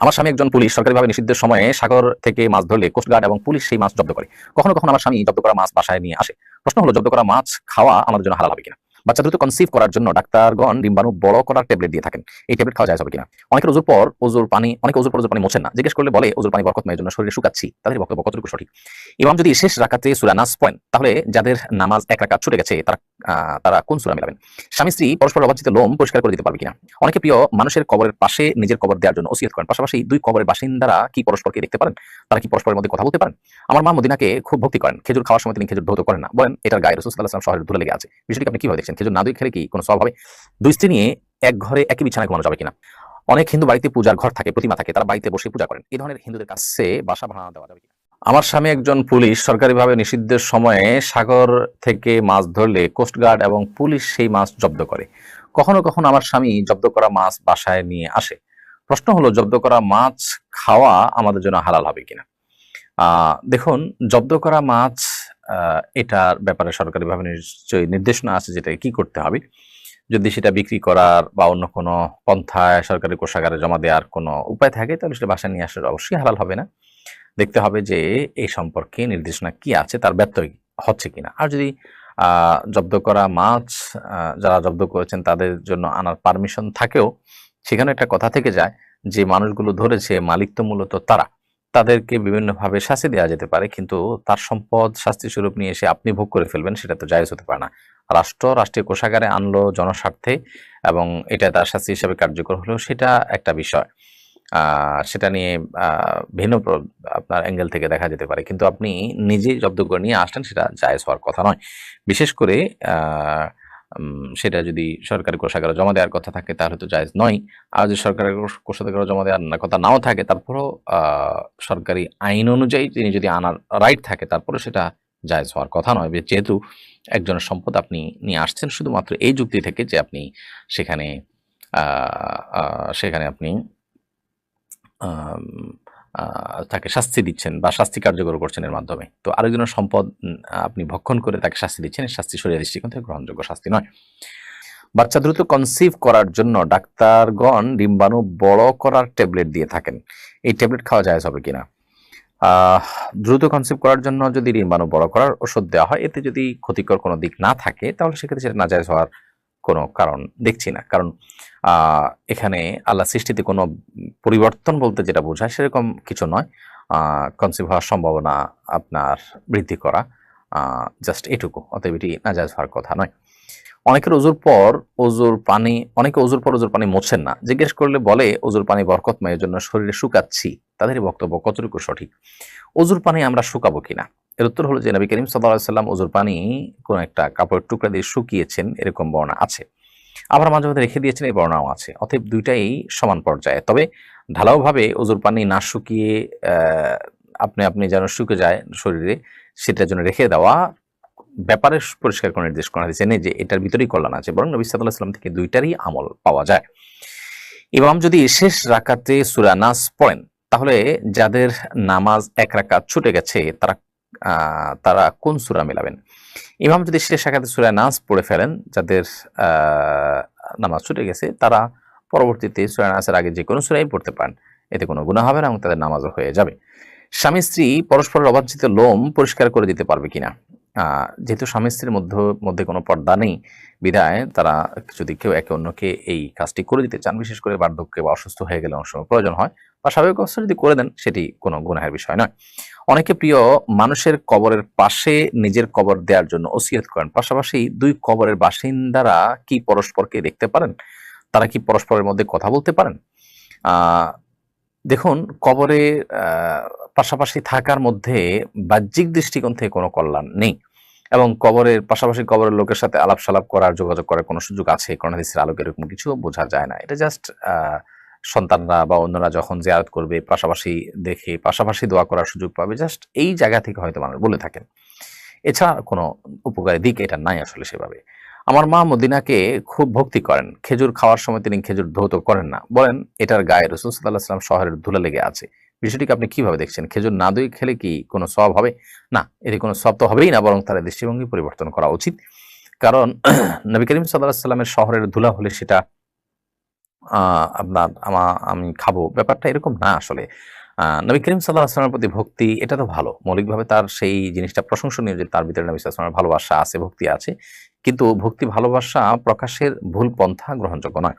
আমার স্বামী একজন পুলিশ, সরকারিভাবে নিষিদ্ধের সময়ে সাগর থেকে মাছ ধরলে কোস্টগার্ড এবং পুলিশ সেই মাছ জব্দ করে। কখনো কখনো আমার স্বামী জব্দ করা মাছ বাসায় নিয়ে আসে। প্রশ্ন হলো, জব্দ করা মাছ খাওয়া আমাদের জন্য হালাল হবে কিনা? বাচ্চা দ্রুত কনসিভ করার জন্য ডাক্তারগণ ডিম্বাণু বড় করার ট্যাবলেট দিয়ে থাকেন। এই ট্যাবলেট খাওয়া যায় হবে কিনা? অনেকের ওজুর পর ওজুর পানি, অনেকে ওজুর পর ওজুর পানি মোছেন না। জিজ্ঞেস করলে বলে, ওজুর পানি বরকতময়ের জন্য শরীরে শুকাচ্ছি। তাদের বক্তব্য কতটুকু সঠিক? ইমাম যদি শেষ রাকাতে সুরা নাস পয়েন তাহলে যাদের নামাজ এক রাকাত ছুটে গেছে, তারা তারা কোন সুরা মেলাবেন স্বামী, স্ত্রী, পরস্পর অবাঞ্ছিত লোম পরিষ্কার করে দিতে পারবে কিনা? অনেকে প্রিয় মানুষের কবরের পাশে নিজের কবর দেওয়ার জন্য ওসিয়ত করেন। পাশাপাশি দুই কবরের বাসিন্দারা কি পরস্পরকে দেখতে পারেন? তারা কি পরস্পরের মধ্যে কথা বলতে পারেন? আমার মা মদিনাকে খুব ভক্তি করেন। খেজুর খাওয়ার সময় তিনি খেজুর ধৌত করেন না। বলেন, এটার গায়ে রসুল সাল্লাহ শহরের ধুলে লেগে আছে। বিষয়টি আপনি কীভাবে দেখছেন? খেজুর না দুই খেলে কি কোনো সব হবে? দুই স্ত্রী নিয়ে এক ঘরে একই বিছানায় ঘুমানো যাবে কিনা? অনেক হিন্দু বাড়িতে পূজার ঘর থাকে, প্রতিমা থাকে, তারা বাড়িতে বসে পূজা করেন। এই ধরনের হিন্দুদের কাছে বাসা ভাড়া দেওয়া যাবে কিনা? আমার স্বামী একজন পুলিশ, সরকারিভাবে নিষিদ্ধের সময়ে সাগর থেকে মাছ ধরলে কোস্টগার্ড এবং পুলিশ সেই মাছ জব্দ করে। কখনো কখনো আমার স্বামী জব্দ করা মাছ বাসায় নিয়ে আসে। প্রশ্ন হলো, জব্দ করা মাছ খাওয়া আমাদের জন্য হালাল হবে কিনা? দেখুন, জব্দ করা মাছ এটার ব্যাপারে সরকারিভাবে নিশ্চয়ই নির্দেশনা আছে যেটা কি করতে হবে। যদি সেটা বিক্রি করার বা অন্য কোনো পন্থায় সরকারি কোষাগারে জমা দেওয়ার কোনো উপায় থাকে, তাহলে সেটা বাসায় নিয়ে আসার অবশ্যই হালাল হবে না। দেখতে হবে যে এই সম্পর্কে নির্দেশনা কি আছে, তার ব্যত্যয় হচ্ছে কিনা। আর যদি জব্দ করা মাছ যারা জব্দ করেছেন তাদের জন্য আনার পারমিশন থাকেও, সেখানে একটা কথা থেকে যায় যে মানুষগুলো ধরেছে মালিক তো মূলত তারা। তাদেরকে বিভিন্নভাবে শাস্তি দেওয়া যেতে পারে, কিন্তু তার সম্পদ শাস্তি স্বরূপ নিয়ে এসে আপনি ভোগ করে ফেলবেন, সেটা তো জায়েজ হতে পারে না। রাষ্ট্র রাষ্ট্রীয় কোষাগারে আনলো জনস্বার্থে এবং এটা তার শাস্তি হিসাবে কার্যকর হলেও সেটা একটা বিষয়। আহ, সেটা নিয়ে ভিন্ন আপনার অ্যাঙ্গেল থেকে দেখা যেতে পারে। কিন্তু আপনি নিজে জব্দ করে নিয়ে আসলেন সেটা জায়েজ হওয়ার কথা নয়। বিশেষ করে সেটা যদি সরকারি কোষাগারে জমা দেওয়ার কথা থাকে তাহলে তো জায়েজ নয়। আর যদি সরকারি কোষ- কোষাগারে জমা দেওয়ার কথা নাও থাকে তারপরেও সরকারি আইন অনুযায়ী তিনি যদি আনার রাইট থাকে তারপরে সেটা জায়েজ হওয়ার কথা নয়। যেহেতু একজনের সম্পদ আপনি নিয়ে আসছেন শুধুমাত্র এই যুক্তি থেকে যে আপনি সেখানে সেখানে আপনি তাকে শাস্তি দিচ্ছেন বা শাস্তি কার্যকর করছেন এর মাধ্যমে। তো আরেকজনের সম্পদ আপনি ভক্ষণ করে তাকে শাস্তি দিচ্ছেন শাস্তি সরিয়ে দৃষ্টিকোণ থেকে গ্রহণযোগ্য শাস্তি নয়। বাচ্চা দ্রুত কনসিভ করার জন্য ডাক্তারগণ ডিম্বাণু বড় করার ট্যাবলেট দিয়ে থাকেন। এই ট্যাবলেট খাওয়া যায় হবে কিনা? দ্রুত কনসিভ করার জন্য যদি ডিম্বাণু বড় করার ওষুধ দেওয়া হয়, এতে যদি ক্ষতিকর কোনো দিক না থাকে, তাহলে সেক্ষেত্রে সেটা নাজায়জ হওয়ার কোনো কারণ দেখছি না। কারণ এখানে আল্লাহ সৃষ্টিতে কোনো পরিবর্তন বলতে যেটা বোঝায় সেরকম কিছু নয়। কনসিভ হওয়ার সম্ভাবনা আপনার বৃদ্ধি করা জাস্ট এটুকু। অতএব এটি নাজায়জ হওয়ার কথা নয়। অনেকের ওজুর পর ওজুর পানি, অনেকে ওজুর পর ওজুর পানি মোছেন না। জিজ্ঞেস করলে বলে, ওজুর পানি বরকতময় জন্য শরীরে শুকাচ্ছি। তাদের বক্তব্য কতটুকু সঠিক? ওজুর পানি আমরা শুকাবো কিনা? এর উত্তর হলো যে নবী করিম সাল্লাহ সাল্লাম ওজুর পানি কোন একটা কাপড়ের টুকরা দিয়ে শুকিয়েছেন, এরকম বর্ণা আছে। আবার মাঝে মাঝে রেখে দিয়েছেন, এই বর্ণাও আছে। অতএব দুইটাই সমান পর্যায়ে। তবে ঢালাওভাবে ওজুর পানি না শুকিয়ে আপনি আপনি যেন শুকে যায় শরীরে, সেটার জন্য রেখে দেওয়া ব্যাপারে পরিষ্কার করে নির্দেশ করা হয়েছে যে এটার ভিতরেই কল্যাণ আছে, বরং নবী সাল্লাহ সাল্লাম থেকে দুইটারই আমল পাওয়া যায়। ইমাম যদি শেষ রাকাতে সুরা নাস পড়েন, তাহলে যাদের নামাজ এক রাকাত ছুটে গেছে, তারা তারা কোন সুরা মেলাবেন? ইমাম যদি শেষ রাকাতে সুরা নাস পড়ে ফেলেন, যাদের নামাজ ছুটে গেছে, তারা পরবর্তীতে সুরায় নাসের আগে যে কোনো সুরাই পড়তে পারেন। এতে কোনো গুণা হবে না এবং তাদের নামাজও হয়ে যাবে। স্বামী স্ত্রী পরস্পরের অবাঞ্ছিত লোম পরিষ্কার করে দিতে পারবে কিনা? যেহেতু স্বামী স্ত্রীর মধ্যে মধ্যে কোনো পর্দা নেই বিধায় তারা যদি কেউ একে অন্যকে এই কাজটি করে দিতে চান, বিশেষ করে বার্ধক্যে বা অসুস্থ হয়ে গেলে অনেক সময় প্রয়োজন হয়, বা স্বাভাবিক অবস্থা যদি করে দেন, সেটি কোনো গুনাহের বিষয় নয়। অনেকে প্রিয়, মানুষের কবরের পাশে নিজের কবর দেওয়ার জন্য ওসিয়ত করেন। পাশাপাশি দুই কবরের বাসিন্দারা কি পরস্পরকে দেখতে পারেন? তারা কি পরস্পরের মধ্যে কথা বলতে পারেন? দেখুন, কবরে পাশাপাশি থাকার মধ্যে বাহ্যিক দৃষ্টিকোণ থেকে কোনো কল্যাণ নেই। এবং কবরের, পাশাপাশি কবরের লোকের সাথে আলাপ সালাপ করার, যোগাযোগ করার কোনো সুযোগ আছে? করোনাদিসের আলোকে এরকম কিছু বোঝা যায় না। এটা জাস্ট সন্তানরা বা অন্যরা যখন জিয়ারত করবে, পাশাপাশি দেখে, পাশাপাশি দোয়া করার সুযোগ পাবে জাস্ট এই জায়গা থেকে হয়তো মানুষ বলে থাকেন। এছাড়া কোনো উপকারী দিক এটা নাই আসলে সেভাবে। আমার মা মদিনাকে খুব ভক্তি করেন। খেজুর খাওয়ার সময় তিনি খেজুর ধৌত করেন না। বলেন, এটার গায়ে রসুল সাল্লাহ সাল্লাম শহরের ধুলা লেগে আছে। বিষয়টিকে আপনি কীভাবে দেখছেন? খেজুর না দই খেলে কি কোনো সব হবে? না, এতে কোনো সব তো হবেই না, বরং তার দৃষ্টিভঙ্গি পরিবর্তন করা উচিত। কারণ নবী করিম সাল্লাহ সাল্লামের শহরের ধুলা হলে সেটা আপনার, আমা, আমি খাব। ব্যাপারটা এরকম না আসলে। নবী করিম সাল্লাহ আসলামের প্রতি ভক্তি, এটা তো ভালো। মৌলিকভাবে তার সেই জিনিসটা প্রশংসনীয় যে তার ভিতরে নবী সাল্লামের ভালোবাসা আছে, ভক্তি আছে। কিন্তু ভক্তি, ভালোবাসা প্রকাশের ভুল পন্থা গ্রহণযোগ্য নয়।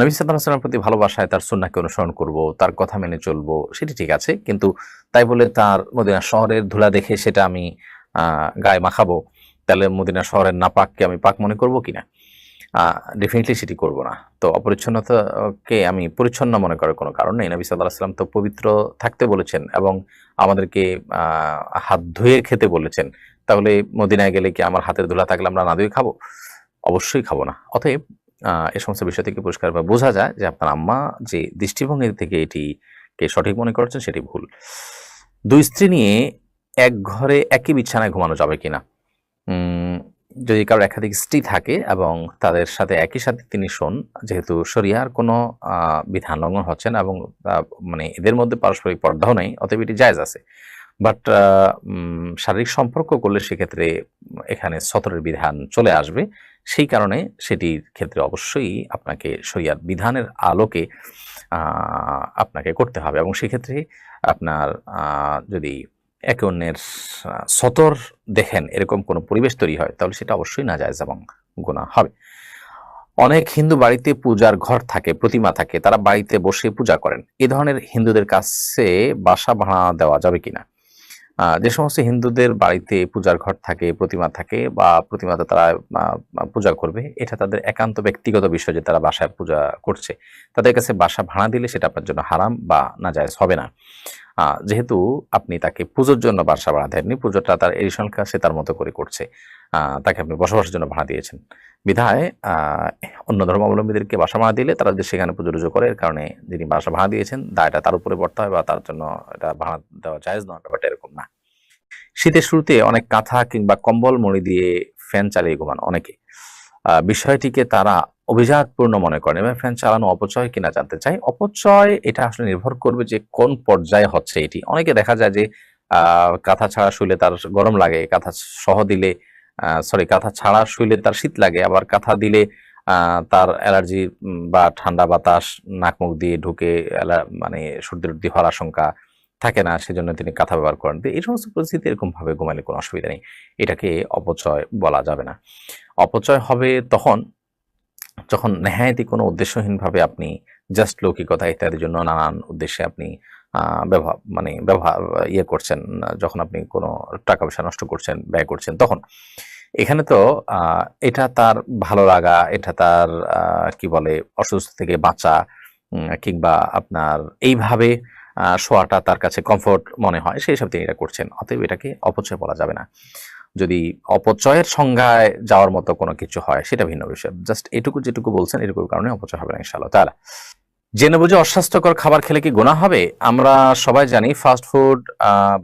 নবী সাল্লাহ আসলামের প্রতি ভালোবাসায় তার সুন্নাকে অনুসরণ করব, তার কথা মেনে চলবো, সেটি ঠিক আছে। কিন্তু তাই বলে তার মদিনা শহরের ধুলা দেখে সেটা আমি গায়ে মাখাবো, তাহলে মদিনা শহরের নাপাককে আমি পাক মনে করব কিনা? ডেফিনেটলি সেটি করব না। তো অপরিচ্ছন্নতাকে আমি পরিচ্ছন্ন মনে করার কোনো কারণ নেই। নবী সাল্লাহ সাল্লাম তো পবিত্র থাকতে বলেছেন এবং আমাদেরকে হাত ধুয়ে খেতে বলেছেন। তাহলে মদিনায় গেলে কি আমার হাতের ধুলা থাকলে আমরা না ধুয়ে খাব? অবশ্যই খাব না। অতএব এ সমস্ত বিষয় থেকে পরিষ্কারভাবে বোঝা যায় যে আপনার আম্মা যে দৃষ্টিভঙ্গি থেকে এটিকে সঠিক মনে করছেন সেটি ভুল। দুই স্ত্রী নিয়ে এক ঘরে একই বিছানায় ঘুমানো যাবে কিনা? যদি কারোর একাধিক স্ত্রী থাকে এবং তাদের সাথে একই সাথে তিনি শোন, যেহেতু শরিয়ার কোনো বিধান লঙ্ঘন হচ্ছে না এবং মানে এদের মধ্যে পারস্পরিক পর্দাও নেই, অতএব এটি জায়জ আছে। বাট শারীরিক সম্পর্ক করলে সেক্ষেত্রে এখানে সতরের বিধান চলে আসবে। সেই কারণে সেটির ক্ষেত্রে অবশ্যই আপনাকে শরিয়ার বিধানের আলোকে আপনাকে করতে হবে এবং সেক্ষেত্রে আপনার যদি একে অন্যের সতর দেখেন এরকম কোনো পরিবেশ তৈরি হয়, তাহলে সেটা অবশ্যই না যায় এবং গুণা হবে। অনেক হিন্দু বাড়িতে পূজার ঘর থাকে, প্রতিমা থাকে, তারা বাড়িতে বসে পূজা করেন। এ ধরনের হিন্দুদের কাছে বাসা ভাড়া দেওয়া যাবে কিনা? যে সমস্ত হিন্দুদের বাড়িতে পূজার ঘর থাকে, প্রতিমা থাকে বা প্রতিমাতে তারা পূজা করবে, এটা তাদের একান্ত ব্যক্তিগত বিষয় যে তারা বাসায় পূজা করছে। তাদের কাছে বাসা ভাড়া দিলে সেটা আপনার জন্য হারাম বা নাজায়েজ হবে না। যেহেতু আপনি তাকে পুজোর জন্য বাসা ভাড়া দেননি পুজোটা তার এডিশনাল কাজ সে তার মতো করে করছে। তাকে আপনি বসবাসের জন্য ভাড়া দিয়েছেন। বিধায় অন্য ধর্মাবলম্বীদেরকে বাসা ভাড়া দিলে তারা যে সেখানে পুজো টুজো করে, এর কারণে যিনি বাসা ভাড়া দিয়েছেন দায়টা তার উপরে পড়তে হয় বা তার জন্য এটা ভাড়া দেওয়া জায়েজ নয়, ব্যাপারটা এরকম না। শীতের শুরুতে অনেক কাঁথা কিংবা কম্বল মুড়ি দিয়ে ফ্যান চালিয়ে ঘুমান অনেকে। বিষয়টিকে তারা অভিজাতপূর্ণ মনে করেন। এবং ফ্যান চালানো অপচয় কিনা জানতে চাই। অপচয়, এটা আসলে নির্ভর করবে যে কোন পর্যায়ে হচ্ছে এটি। অনেকে দেখা যায় যে কাঁথা ছাড়া শুলে তার গরম লাগে, কাঁথা সহ দিলে সরি কাঁথা ছাড়া শুলে তার শীত লাগে, আবার কাঁথা দিলে তার অ্যালার্জি বা ঠান্ডা বাতাস নাক মুখ দিয়ে ঢুকে মানে সর্দি টর্দি হওয়ার আশঙ্কা থাকে না, সেজন্য তিনি কাঁথা ব্যবহার করেন। এই সমস্ত পরিস্থিতি এরকম ভাবে ঘুমালে কোনো অসুবিধা নেই। এটাকে অপচয় বলা যাবে না। অপচয় হবে তখন যখন নেহায়তি কোনো উদ্দেশ্যহীনভাবে আপনি জাস্ট লৌকিকতা ইত্যাদির জন্য নানান উদ্দেশ্যে আপনি ব্যবহার মানে ব্যবহার ইয়ে করছেন, যখন আপনি কোনো টাকা পয়সা নষ্ট করছেন, ব্যয় করছেন, তখন এখানে তো এটা তার ভালো লাগা, এটা তার কি বলে অসুস্থ থেকে বাঁচা কিংবা আপনার এইভাবে শোয়াটা তার কাছে কমফোর্ট মনে হয়, সেই সব তিনি এটা করছেন। অতএব এটাকে অপচয় বলা যাবে না। যদি অপচয়ের সংজ্ঞায় যাওয়ার মতো কোনো কিছু হয়, সেটা ভিন্ন বিষয়। জাস্ট এটুকু যেটুকু বলছেন, এটুকুর কারণে অপচয় হবে না, ইনশাআল্লাহ তাহলে জেনে বুঝে অস্বাস্থ্যকর খাবার খেলে কি গুণা হবে? আমরা সবাই জানি ফাস্ট ফুড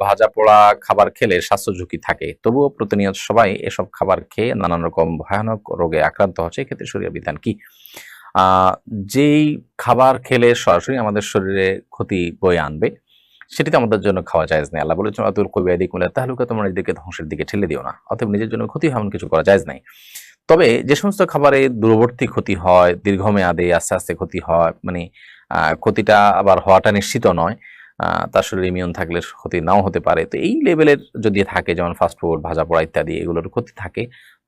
ভাজা পোড়া খাবার খেলে স্বাস্থ্য ঝুঁকি থাকে। তবুও প্রতিনিয়ত সবাই এসব খাবার খেয়ে নানান রকম ভয়ানক রোগে আক্রান্ত হচ্ছে। এক্ষেত্রে শরীর বিধান কি? যেই খাবার খেলে সরাসরি আমাদের শরীরে ক্ষতি বয়ে আনবে সেটিতে আমাদের জন্য খাওয়া যায় না আল্লাহ বলেছেন অতুল কবি আদি কুলে তাহলুকে তোমরা নিজেদেরকে ধ্বংসের দিকে ঠেলে দিও না। অতএব নিজের জন্য ক্ষতি হয় এমন কিছু করা যায় নাই। তবে যে সমস্ত খাবারে দূরবর্তী ক্ষতি হয়, দীর্ঘমেয়াদে আস্তে আস্তে ক্ষতি হয় মানে ক্ষতিটা আবার হওয়াটা নিশ্চিত নয় তার শরীরে ইমিউন থাকলে ক্ষতি নাও হতে পারে। তো এই লেভেলের যদি থাকে, যেমন ফাস্টফুড ভাজা পোড়া ইত্যাদি, এগুলোর ক্ষতি থাকে,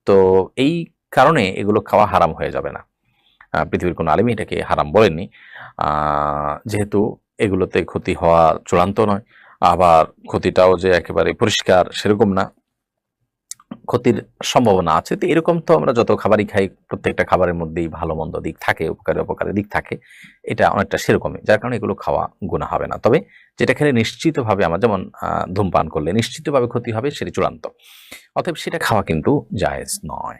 তো এই কারণে এগুলো খাওয়া হারাম হয়ে যাবে না। পৃথিবীর কোনো আলিমই এটাকে হারাম বলেননি। যেহেতু এগুলোতে ক্ষতি হওয়া চূড়ান্ত নয়। আবার ক্ষতিটাও যে একেবারে পরিষ্কার সেরকম না। ক্ষতির সম্ভাবনা আছে। তো এরকম তো আমরা যত খাবারই খাই, প্রত্যেকটা খাবারের মধ্যেই ভালো, মন্দ দিক থাকে, উপকারী, অপকারী দিক থাকে। এটা অনেকটা সেরকমই, যার কারণে এগুলো খাওয়া গুণা হবে না। তবে যেটা খেলে নিশ্চিতভাবে আমার যেমন ধূমপান করলে নিশ্চিতভাবে ক্ষতি হবে, সেটি চূড়ান্ত। অতএব সেটা খাওয়া কিন্তু জায়েজ নয়।